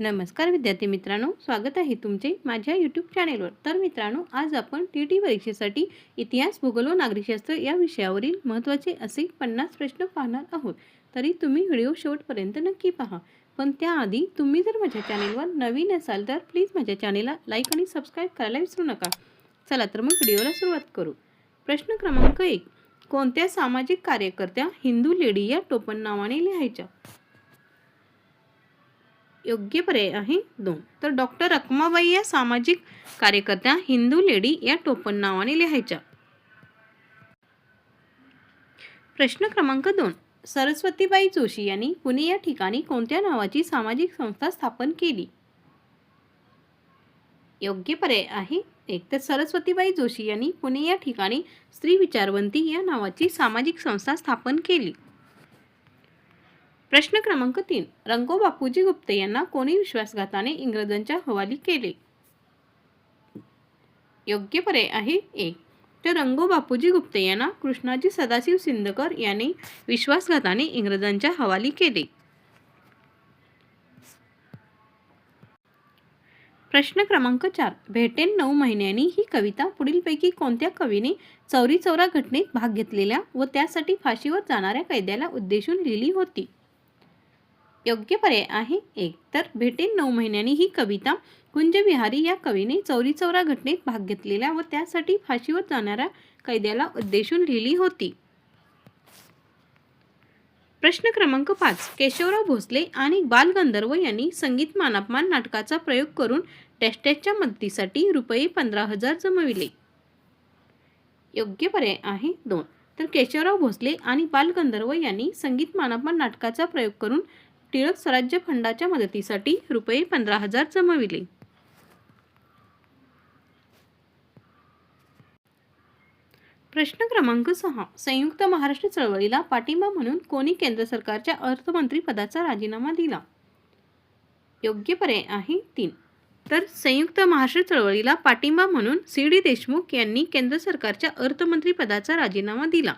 नमस्कार विद्यार्थी मित्रांनो स्वागत आहे तुमचे माझ्या यूट्यूब चॅनेलवर तर मित्रांनो आज आपण टी टी परीक्षेसाठी इतिहास भूगोल व नागरिकशास्त्र या विषयावरील महत्त्वाचे असे पन्नास प्रश्न पाहणार आहोत. तरी तुम्ही व्हिडिओ शेवटपर्यंत नक्की पहा. पण त्याआधी तुम्ही जर माझ्या चॅनेलवर नवीन असाल तर प्लीज माझ्या चॅनेलला लाईक आणि सबस्क्राईब करायला विसरू नका. चला तर मग व्हिडिओला सुरुवात करू. प्रश्न क्रमांक एक. कोणत्या सामाजिक कार्यकर्त्या हिंदू लेडी या टोपण नावाने लिहायच्या? योग्य पर्याय आहे दोन. तर डॉक्टर रकमाबाई या सामाजिक कार्यकर्त्या हिंदू लेडी या टोपण नावाने लिहायच्या. प्रश्न क्रमांक दोन. सरस्वतीबाई जोशी यांनी पुणे या ठिकाणी कोणत्या नावाची सामाजिक संस्था स्थापन केली? योग्य पर्याय आहे एक. तर सरस्वतीबाई जोशी यांनी पुणे या ठिकाणी स्त्री विचारवंती या नावाची सामाजिक संस्था स्थापन केली. प्रश्न क्रमांक तीन. रंगो बापूजी गुप्ते यांना कोणी विश्वासघाताने इंग्रजांच्या हवाली केले? योग्य पर्याय आहे एक तर रंगो बापूजी गुप्ते यांना कृष्णाजी सदाशिव सिंदकर यांनी विश्वासघाताने इंग्रजांच्या हवाली केले. प्रश्न क्रमांक चार. भेटेन नऊ महिन्यांनी ही कविता पुढीलपैकी कोणत्या कवीने चौरी चौरा घटनेत भाग घेतलेल्या व त्यासाठी फाशीवर जाणाऱ्या कैद्याला उद्देशून लिहिली होती? योग्य पर्याय आहे. एक तर भेटेन नऊ महिन्यांनी ही कविता. कुंजविहारी या कवीने चौरी चौरा घटनेत भाग घेतलेल्या व त्यासाठी फाशीवर जाणाऱ्या कैद्याला उद्देशून लिहिली होती. प्रश्न क्रमांक पाच. केशवराव भोसले आणि बालगंधर्व यांनी संगीत मानापमान नाटकाचा प्रयोग करून टेस्टेच्या मदतीसाठी रुपये पंधरा हजार जमविले. योग्य पर्याय आहे दोन. तर केशवराव भोसले आणि बालगंधर्व यांनी संगीत मानापमान नाटकाचा प्रयोग करून टिळक स्वराज्य फंडाच्या मदतीसाठी रुपये पंधरा हजार जमविले. प्रश्न क्रमांक सहा. संयुक्त महाराष्ट्र चळवळीला पाठिंबा म्हणून कोणी केंद्र सरकारच्या अर्थमंत्री पदाचा राजीनामा दिला? योग्य पर्याय आहे तीन. तर संयुक्त महाराष्ट्र चळवळीला पाठिंबा म्हणून सी डी देशमुख यांनी केंद्र सरकारच्या अर्थमंत्री पदाचा राजीनामा दिला.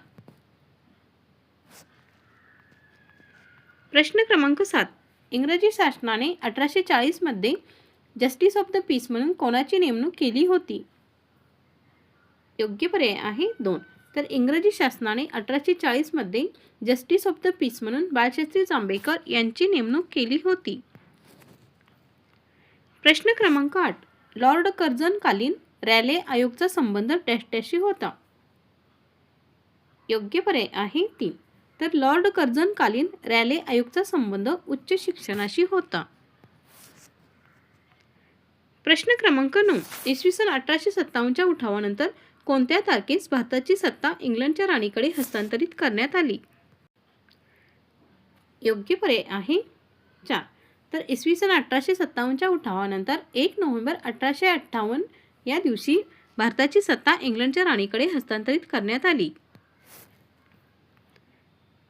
प्रश्न क्रमांक सात. इंग्रजी शासनाने अठराशे चाळीसमध्ये जस्टिस ऑफ द पीस म्हणून कोणाची नेमणूक केली होती? योग्य पर्याय आहे दोन. तर इंग्रजी शासनाने अठराशे चाळीसमध्ये जस्टिस ऑफ द पीस म्हणून बाळशास्त्री जांभेकर यांची नेमणूक केली होती. प्रश्न क्रमांक आठ. लॉर्ड कर्जनकालीन रॅले आयोगचा संबंध टेस्टशी होता. योग्य पर्याय आहे तीन. तर लॉर्ड कर्जनकालीन रॅले आयोगचा संबंध उच्च शिक्षणाशी होता. प्रश्न क्रमांक नऊ. इसवी सन अठराशे सत्तावन्नच्या उठावानंतर कोणत्या तारखेस भारताची सत्ता इंग्लंडच्या राणीकडे हस्तांतरित करण्यात आली? योग्य पर्याय आहे चार. तर इसवी सन अठराशे सत्तावन्नच्या उठावानंतर एक नोव्हेंबर अठराशे अठ्ठावन्न या दिवशी भारताची सत्ता इंग्लंडच्या राणीकडे हस्तांतरित करण्यात आली.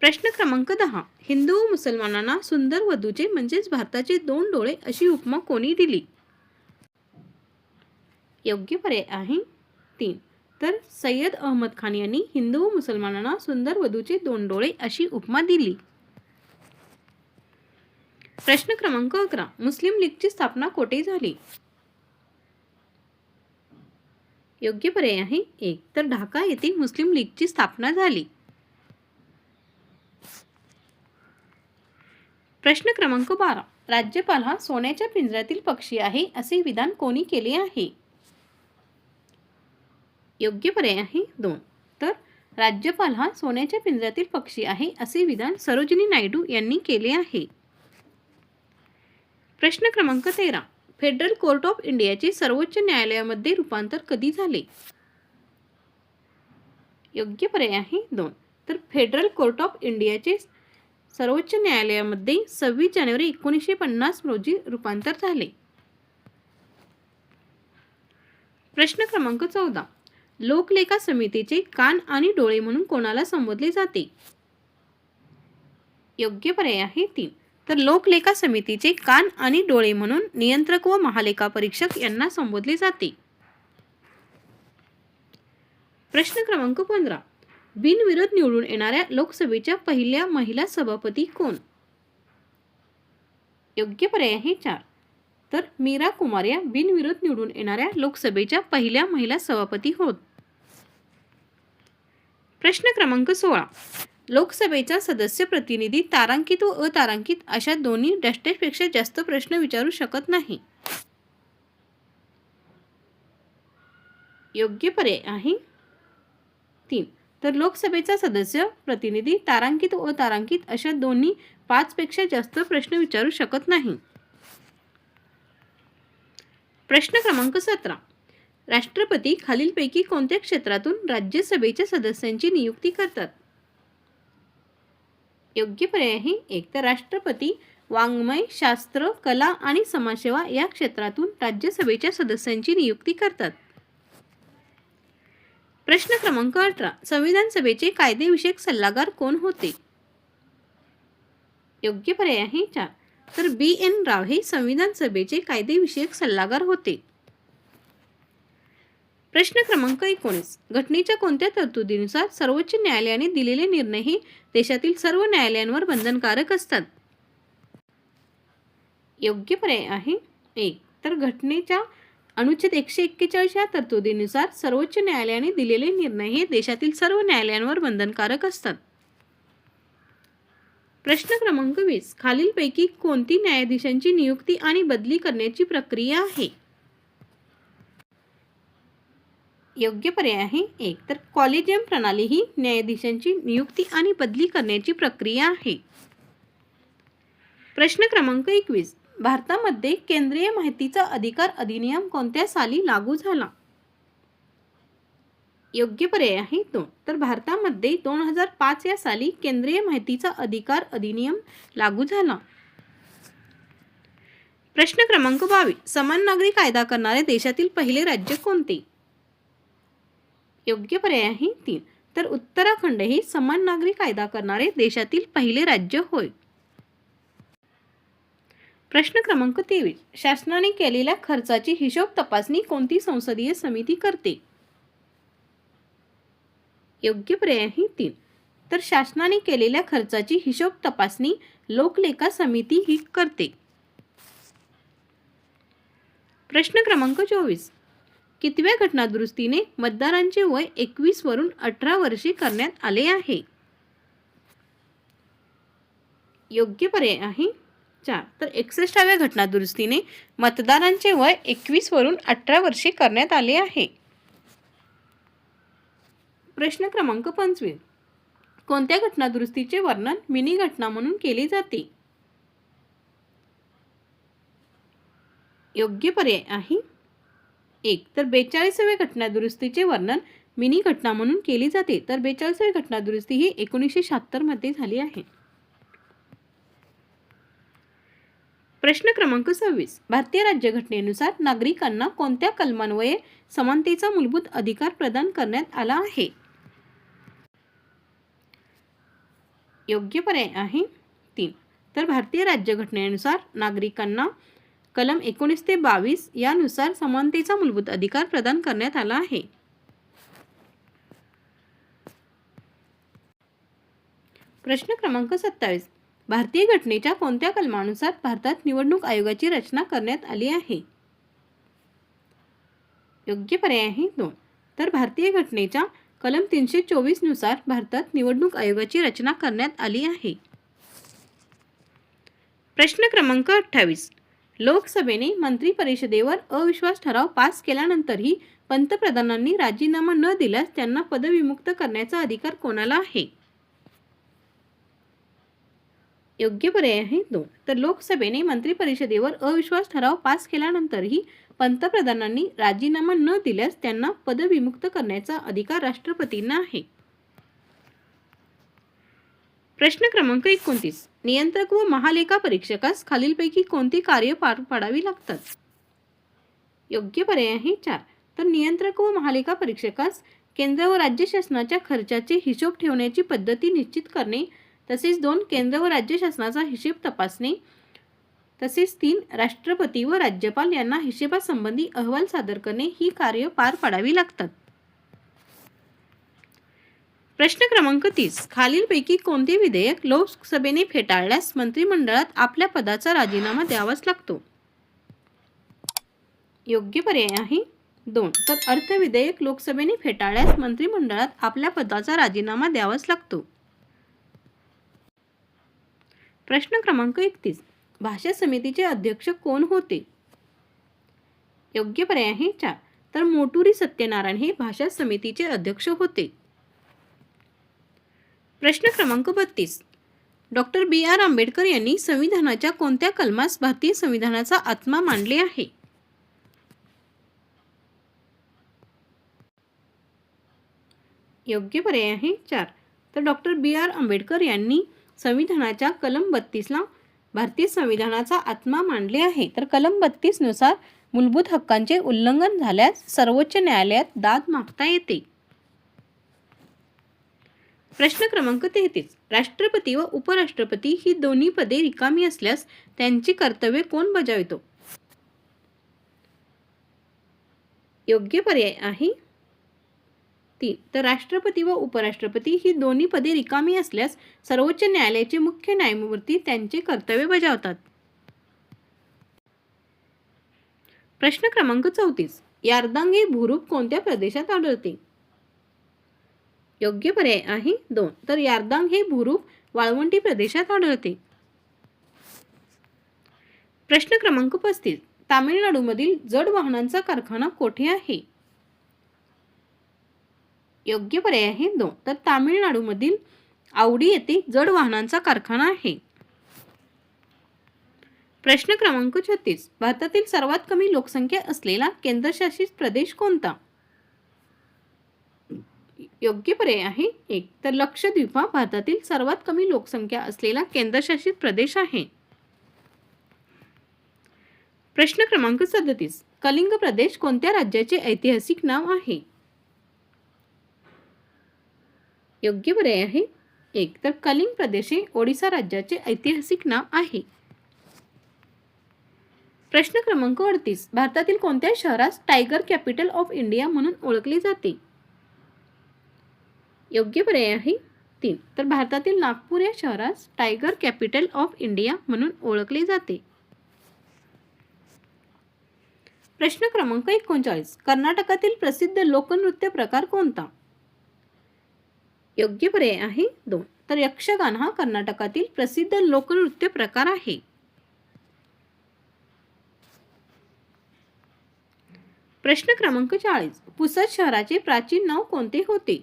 प्रश्न क्रमांक दहा. हिंदू व मुसलमानांना सुंदर वधूचे म्हणजेच भारताचे दोन डोळे अशी उपमा कोणी दिली? योग्य पर्याय आहे तीन. तर सय्यद अहमद खान यांनी हिंदू व मुसलमानांना सुंदर वधूचे दोन डोळे अशी उपमा दिली. प्रश्न क्रमांक अकरा. मुस्लिम लीगची स्थापना कोठे झाली? योग्य पर्याय आहे एक. तर ढाका येथे मुस्लिम लीगची स्थापना झाली. प्रश्न क्रमांक बारा. राज्यपाल हा सोन्याच्या पिंजऱ्यातील पक्षी आहे असे विधान कोणी केले आहे? योग्य पर्याय आहे दोन. तर राज्यपाल हा सोन्याच्या पिंजऱ्यातील पक्षी आहे असे विधान सरोजिनी नायडू यांनी केले आहे. प्रश्न क्रमांक तेरा. फेडरल कोर्ट ऑफ इंडियाचे सर्वोच्च न्यायालयामध्ये रूपांतर कधी झाले? योग्य पर्याय आहे दोन. तर फेडरल कोर्ट ऑफ इंडियाचे सर्वोच्च न्यायालयामध्ये सव्वीस जानेवारी एकोणीसशे पन्नास रोजी रूपांतर झाले. प्रश्न क्रमांक चौदा. लोकलेखा समितीचे कान आणि डोळे म्हणून कोणाला संबोधले जाते? योग्य पर्याय आहे तीन. तर लोकलेखा समितीचे कान आणि डोळे म्हणून नियंत्रक व महालेखा परीक्षक यांना संबोधले जाते. प्रश्न क्रमांक पंधरा. बिनविरोध निवडून येणाऱ्या लोकसभेच्या पहिल्या महिला सभापती कोण? योग्य पर्याय आहे चार. तर मीरा कुमार या बिनविरोध निवडून येणाऱ्या लोकसभेच्या पहिल्या महिला सभापती होत. प्रश्न क्रमांक सोळा. लोकसभेचा सदस्य प्रतिनिधी तारांकित व अतारांकित अशा दोन्ही डॅशपेक्षा जास्त प्रश्न विचारू शकत नाही. योग्य पर्याय आहे तीन. तर लोकसभेचा सदस्य प्रतिनिधी तारांकित व तारांकित अशा दोन्ही पाचपेक्षा जास्त प्रश्न विचारू शकत नाही. प्रश्न क्रमांक सतरा. राष्ट्रपती खालीलपैकी कोणत्या क्षेत्रातून राज्यसभेच्या सदस्यांची नियुक्ती करतात? योग्य पर्याय आहे. एक तर राष्ट्रपती वाङ्मय शास्त्र कला आणि समाजसेवा या क्षेत्रातून राज्यसभेच्या सदस्यांची नियुक्ती करतात. प्रश्न क्रमांक अठरा. संविधान सभेचे कायदेविषयक सल्लागार कोण होते? योग्य पर्याय आहे चार. तर बी एन राव हे संविधान सभेचे कायदेविषयक सल्लागार होते. प्रश्न क्रमांक एकोणीस. घटनेच्या कोणत्या तरतुदीनुसार सर्वोच्च न्यायालयाने दिलेले निर्णय हे देशातील सर्व न्यायालयांवर बंधनकारक असतात? योग्य पर्याय आहे एक. तर घटनेच्या अनुच्छेद एकशे एक्केचाळीस या तरतुदीनुसार सर्वोच्च न्यायालयाने दिलेले निर्णय हे देशातील सर्व न्यायालयांवर बंधनकारक असतात. प्रश्न क्रमांक वीस. खालीलपैकी कोणती न्यायाधीशांची नियुक्ती आणि बदली करण्याची प्रक्रिया आहे? योग्य पर्याय आहे एक. तर कॉलेजियम प्रणाली ही न्यायाधीशांची नियुक्ती आणि बदली करण्याची प्रक्रिया आहे. प्रश्न क्रमांक एकवीस. भारतामध्ये केंद्रीय माहितीचा अधिकार अधिनियम कोणत्या साली लागू झाला? योग्य पर्याय आहे दोन तर भारतामध्ये दोन हजार पाच या साली केंद्रीय माहितीचा अधिकार अधिनियम लागू झाला. प्रश्न क्रमांक बावीस. समान नागरी कायदा करणारे देशातील पहिले राज्य कोणते? योग्य पर्याय आहे तीन. तर उत्तराखंड हे समान नागरी कायदा करणारे देशातील पहिले राज्य होय. प्रश्न क्रमांक तेवीस. शासनाने केलेल्या खर्चाची हिशोब तपासणी कोणती संसदीय समिती करते? योग्य पर्याय आहे तीन. तर शासनाने केलेल्या खर्चाची हिशोब तपासणी लोकलेखा समिती ही करते. प्रश्न क्रमांक चोवीस. कितव्या घटनादुरुस्तीने मतदारांचे वय एकवीस वरून अठरा वर्षे करण्यात आले आहे? योग्य पर्याय आहे चार. तर एकसष्टाव्या घटनादुरुस्तीने मतदारांचे वय एकवीसवरून अठरा वर्षे करण्यात आले आहे. प्रश्न क्रमांक पंचवीस. कोणत्या घटनादुरुस्तीचे वर्णन मिनी घटना म्हणून केले जाते? योग्य पर्याय आहे. एक. तर बेचाळीसाव्या घटनादुरुस्तीचे वर्णन मिनी घटना म्हणून केली जाते. तर बेचाळीसावी घटनादुरुस्ती ही एकोणीसशे शहात्तरमध्ये झाली आहे. प्रश्न क्रमांक सव्वीस. भारतीय राज्यघटनेनुसार नागरिकांना कोणत्या कलमान्वये समानतेचा मूलभूत अधिकार प्रदान करण्यात आला आहे? योग्य पर्याय आहे तीन. तर भारतीय राज्यघटनेनुसार नागरिकांना कलम एकोणीस ते बावीस यानुसार समानतेचा मूलभूत अधिकार प्रदान करण्यात आला आहे. प्रश्न क्रमांक सत्तावीस. भारतीय घटनेच्या कोणत्या कलमानुसार भारतात निवडणूक आयोगाची रचना करण्यात आली आहे? योग्य पर्याय आहे दोन. तर भारतीय घटनेच्या कलम तीनशे चोवीसनुसार भारतात निवडणूक आयोगाची रचना करण्यात आली आहे. प्रश्न क्रमांक अठ्ठावीस. लोकसभेने मंत्री परिषदेवर अविश्वास ठराव पास केल्यानंतरही पंतप्रधानांनी राजीनामा न दिल्यास त्यांना पदविमुक्त करण्याचा अधिकार कोणाला आहे? योग्य पर्याय आहे दोन. तर लोकसभेने मंत्री परिषदेवर अविश्वास ठराव पास केल्यानंतरही पंतप्रधानांनी राजीनामा न दिल्यास त्यांना पदविमुक्त करण्याचा अधिकार राष्ट्रपतींना आहे. प्रश्न क्रमांक एकोणतीस. नियंत्रक व महालेखा परीक्षकास खालीलपैकी कोणती कार्य पार पाडावी लागतात? योग्य पर्याय आहे चार. तर नियंत्रक व महालेखा परीक्षकास केंद्र व राज्य शासनाच्या खर्चाचे हिशोब ठेवण्याची पद्धती निश्चित करणे तसेच दोन केंद्र व राज्य शासनाचा हिशेब तपासणे. तसेच तीन राष्ट्रपती व राज्यपाल यांना हिशेबासंबंधी अहवाल सादर करणे ही कार्य पार पाडावी लागतात. प्रश्न क्रमांक तीस. खालीलपैकी कोणते विधेयक लोकसभेने फेटाळल्यास मंत्रिमंडळात आपल्या पदाचा राजीनामा द्यावाच लागतो? योग्य पर्याय आहे? दोन. तर अर्थविधेयक लोकसभेने फेटाळल्यास मंत्रिमंडळात आपल्या पदाचा राजीनामा द्यावाच लागतो. प्रश्न क्रमांक एकतीस. भाषा समितीचे अध्यक्ष कोण होते? योग्य पर्याय आहे चार. तर मोटुरी सत्यनारायण हे भाषा समितीचे अध्यक्ष होते. प्रश्न क्रमांक बत्तीस. डॉक्टर बी आर आंबेडकर यांनी संविधानाच्या कोणत्या कलमास भारतीय संविधानाचा आत्मा मांडले आहे? योग्य पर्याय आहे चार. तर डॉक्टर बी आर आंबेडकर यांनी संविधानाच्या कलम बत्तीसला भारतीय संविधानाचा आत्मा मांडले आहे. तर कलम बत्तीसनुसार मूलभूत हक्कांचे उल्लंघन झाल्यास सर्वोच्च न्यायालयात दाद मागता येते. प्रश्न क्रमांक तेहतीस. राष्ट्रपती व उपराष्ट्रपती ही दोन्ही पदे रिकामी असल्यास त्यांची कर्तव्ये कोण बजावितो? योग्य पर्याय आहे. तीन तर राष्ट्रपती व उपराष्ट्रपती ही दोन्ही पदे रिकामी असल्यास सर्वोच्च न्यायालयाचे मुख्य न्यायमूर्ती त्यांचे कर्तव्य बजावतात. प्रश्न क्रमांक चौतीस. यार्दांग हे भूरूप कोणत्या प्रदेशात आढळते? योग्य पर्याय आहे दोन. तर यार्दांग हे भूरूप वाळवंटी प्रदेशात आढळते. प्रश्न क्रमांक पस्तीस. तामिळनाडूमधील जड वाहनांचा कारखाना कोठे आहे? योग्य पर्याय आहे दोन. तर तामिळनाडूमधील आवडी येथे जड वाहनांचा कारखाना आहे. प्रश्न क्रमांक छत्तीस. भारतातील सर्वात कमी लोकसंख्या असलेला केंद्रशासित प्रदेश कोणता? योग्य पर्याय आहे एक. तर लक्षद्वीप हा भारतातील सर्वात कमी लोकसंख्या असलेला केंद्रशासित प्रदेश आहे. प्रश्न क्रमांक सदतीस. कलिंग प्रदेश कोणत्या राज्याचे ऐतिहासिक नाव आहे? योग्य पर्याय आहे. एक तर कलिंग प्रदेश हे ओडिसा राज्याचे ऐतिहासिक नाव आहे. प्रश्न क्रमांक अडतीस. भारतातील कोणत्या शहरास टायगर कॅपिटल ऑफ इंडिया म्हणून ओळखले जाते? योग्य पर्याय आहे तीन. तर भारतातील नागपूर या शहरास टायगर कॅपिटल ऑफ इंडिया म्हणून ओळखले जाते. प्रश्न क्रमांक एकोणचाळीस. कर्नाटकातील प्रसिद्ध लोकनृत्य प्रकार कोणता? योग्य पर्याय आहे दोन. तर यक्षगान हा कर्नाटकातील प्रसिद्ध लोकनृत्य प्रकार आहे. प्रश्न क्रमांक चाळीस. पुसद शहराचे प्राचीन नाव कोणते होते?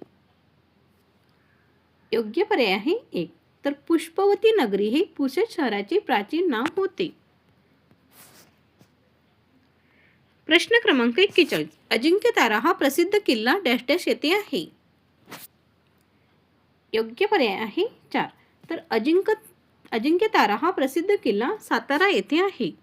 योग्य पर्याय आहे एक. तर पुष्पवती नगरी हे पुसद शहराचे प्राचीन नाव होते. प्रश्न क्रमांक एक्केचाळीस. अजिंक्य तारा हा प्रसिद्ध किल्ला डॅश डॅश येथे आहे. योग्य पर्याय आहे. चार. तर अजिंक्य अजिंक्य तारा हा प्रसिद्ध किल्ला सातारा येथे आहे.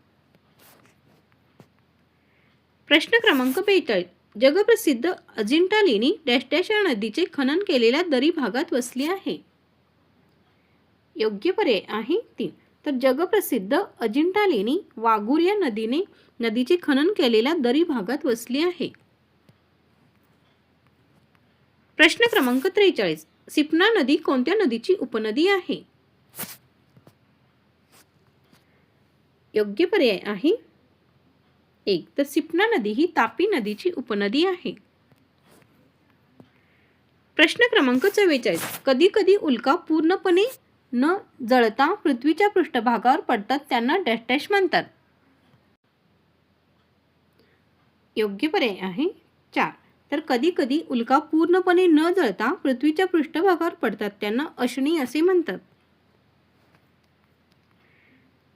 प्रश्न क्रमांक बेचाळीस. जगप्रसिद्ध अजिंठा लेणी डॅश डॅश या नदीचे खनन केलेल्या दरी भागात वसली आहे. योग्य पर्याय आहे. तीन. तर जगप्रसिद्ध अजिंठा लेणी वाघूर या नदीने नदीचे खनन केलेल्या दरी भागात वसली आहे. प्रश्न क्रमांक त्रेचाळीस. सिपना नदी कोणत्या नदीची उपनदी आहे? योग्य पर्याय आहे. एक तर सिपना नदी ही तापी नदीची उपनदी आहे. प्रश्न क्रमांक चव्वेचाळीस. कधी कधी उल्का पूर्णपणे न जळता पृथ्वीच्या पृष्ठभागावर पडतात त्यांना डॅश डॅश म्हणतात. योग्य पर्याय आहे. चार तर कधी कधी उल्का पूर्णपणे न जळता पृथ्वीच्या पृष्ठभागावर पडतात. त्यांना अशनी असे म्हणतात.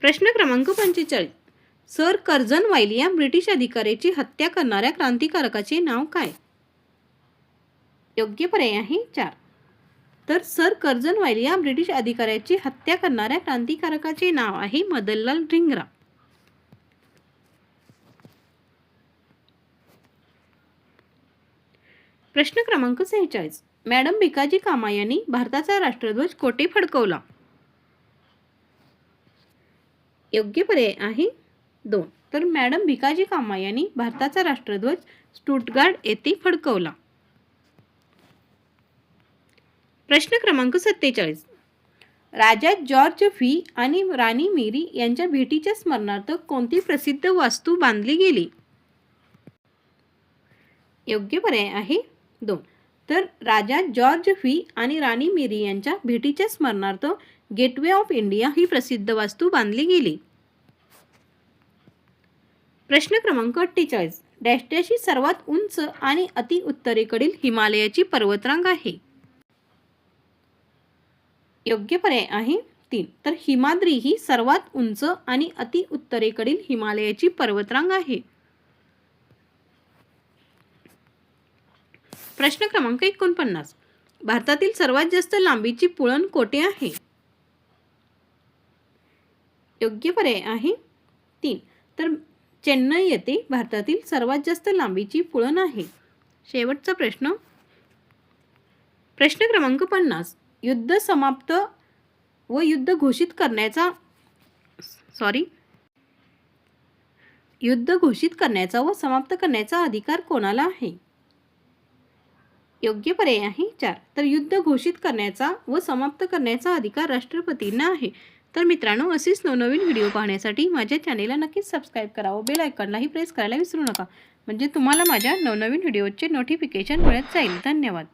प्रश्न क्रमांक पंचेचाळीस. सर कर्जन वाईल या ब्रिटिश अधिकाऱ्याची हत्या करणाऱ्या क्रांतिकारकाचे नाव काय? योग्य पर्याय आहे चार. तर सर कर्जन वाईल या ब्रिटिश अधिकाऱ्याची हत्या करणाऱ्या क्रांतिकारकाचे नाव आहे मदनलाल ढिंगरा. प्रश्न क्रमांक सेहेचाळीस. मॅडम भिकाजी कामा यांनी भारताचा राष्ट्रध्वज कोठे फडकवला? योग्य पर्याय आहे दोन. तर मॅडम भिकाजी कामा यांनी भारताचा राष्ट्रध्वज स्टुटगार्ड येथे फडकवला. प्रश्न क्रमांक सत्तेचाळीस. राजा जॉर्ज व्ही आणि राणी मेरी यांच्या भेटीच्या स्मरणार्थ कोणती प्रसिद्ध वास्तू बांधली गेली? योग्य पर्याय आहे दोन. तर राजा जॉर्ज व्ही आणि राणी मेरी यांच्या भेटीच्या स्मरणार्थ गेटवे ऑफ इंडिया ही प्रसिद्ध वास्तू बांधली गेली. प्रश्न क्रमांक अठ्ठेचाळीस. डॅश ही सर्वात उंच आणि अति उत्तरेकडील हिमालयाची पर्वतरांग आहे. योग्य पर्याय आहे तीन. तर हिमाद्री ही सर्वात उंच आणि अति उत्तरेकडील हिमालयाची पर्वतरांग आहे. प्रश्न क्रमांक एकोणपन्नास. भारतातील सर्वात जास्त लांबीची पुळण कोठे आहे? योग्य पर्याय आहे तीन. तर चेन्नई येथे भारतातील सर्वात जास्त लांबीची पुळण आहे. शेवटचा प्रश्न. प्रश्न क्रमांक पन्नास. युद्ध समाप्त व युद्ध घोषित करण्याचा सॉरी युद्ध घोषित करण्याचा व समाप्त करण्याचा अधिकार कोणाला आहे? योग्य पर्याय आहे चार. तर युद्ध घोषित करण्याचा व समाप्त करण्याचा अधिकार राष्ट्रपतींना आहे. तर मित्रांनो असेच नवनवीन व्हिडिओ पाहण्यासाठी माझ्या चॅनेलला नक्कीच सबस्क्राईब करा व बेल आयकॉनलाही प्रेस करायला विसरू नका. म्हणजे तुम्हाला माझ्या नवनवीन व्हिडिओचे नोटिफिकेशन मिळत जाईल. धन्यवाद.